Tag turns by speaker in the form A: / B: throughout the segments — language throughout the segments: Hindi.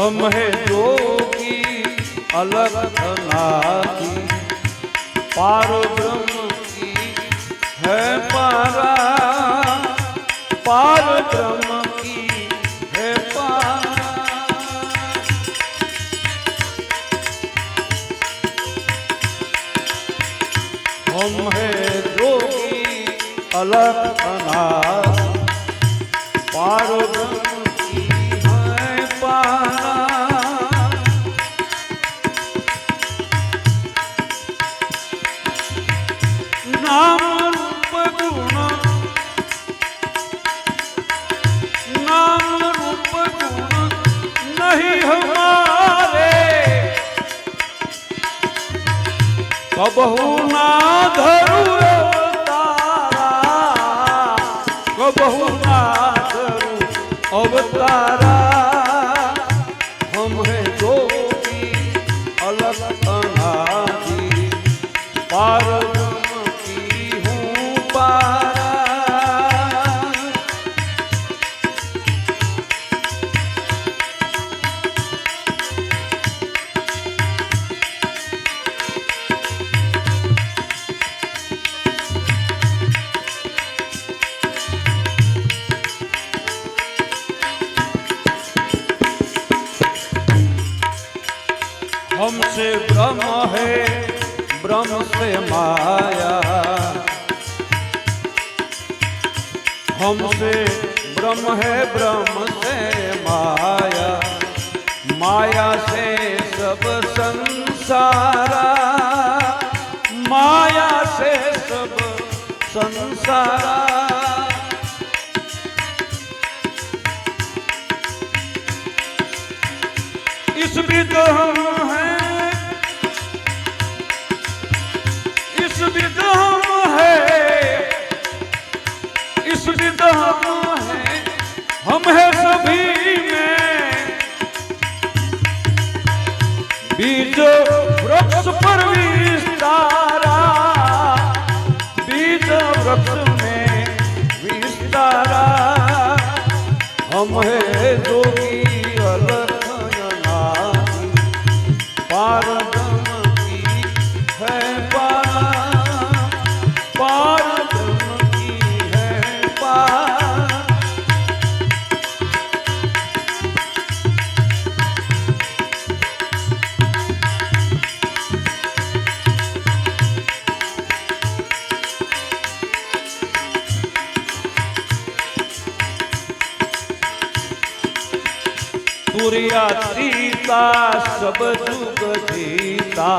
A: हम है जोगी अलग अनादि पार ब्रह्म की है पारा। पार ब्रह्म की है पारा। हम है जोगी अलग पार કબહુ ના ધરું हमसे ब्रह्म है, ब्रह्म से माया। हमसे ब्रह्म है, ब्रह्म से माया। माया से सब संसारा। माया से सब संसारा। हम है जोगी तुरिया सीता, सब जुग जीता।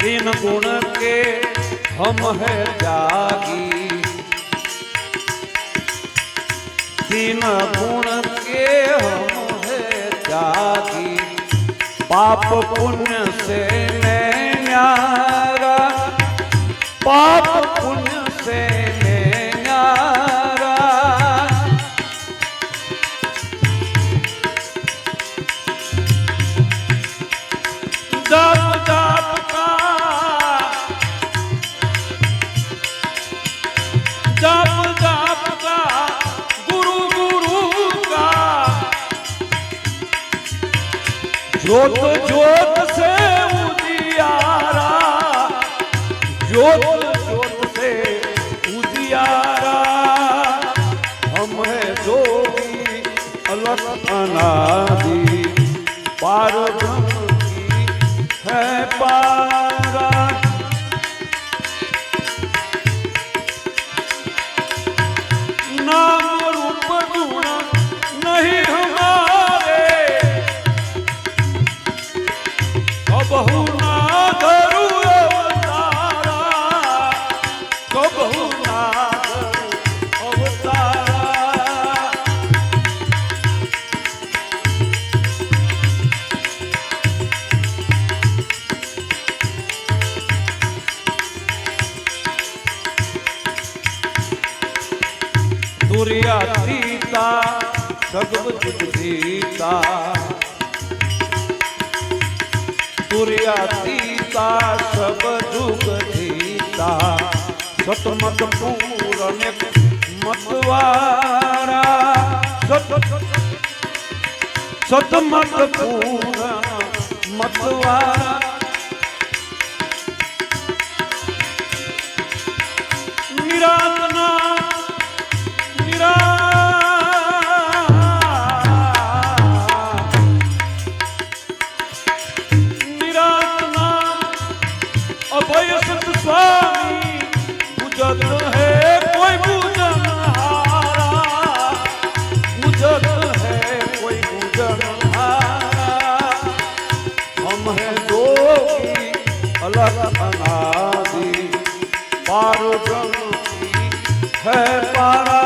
A: तीन गुण के हम है जागी तीन गुण के हम है जागी पाप पुण्य से मैं न्यारा। पाप पुण्य ज्योत जोत से उजियारा। जोत जोत से उजियारा। हम है जोगी अलग अनादि पार है पारा। सूर्या सीता भगवत सीता। सूर्या सीता, सब दुख सीता सतमत पूरण मतवारा। सत सतमत पूरण मतवारा। ભય સંત સ્વામી પૂજત હે કોઈ પૂજન હારા. પૂજત હે કોઈ પૂજન હારા હમ હે હે પારા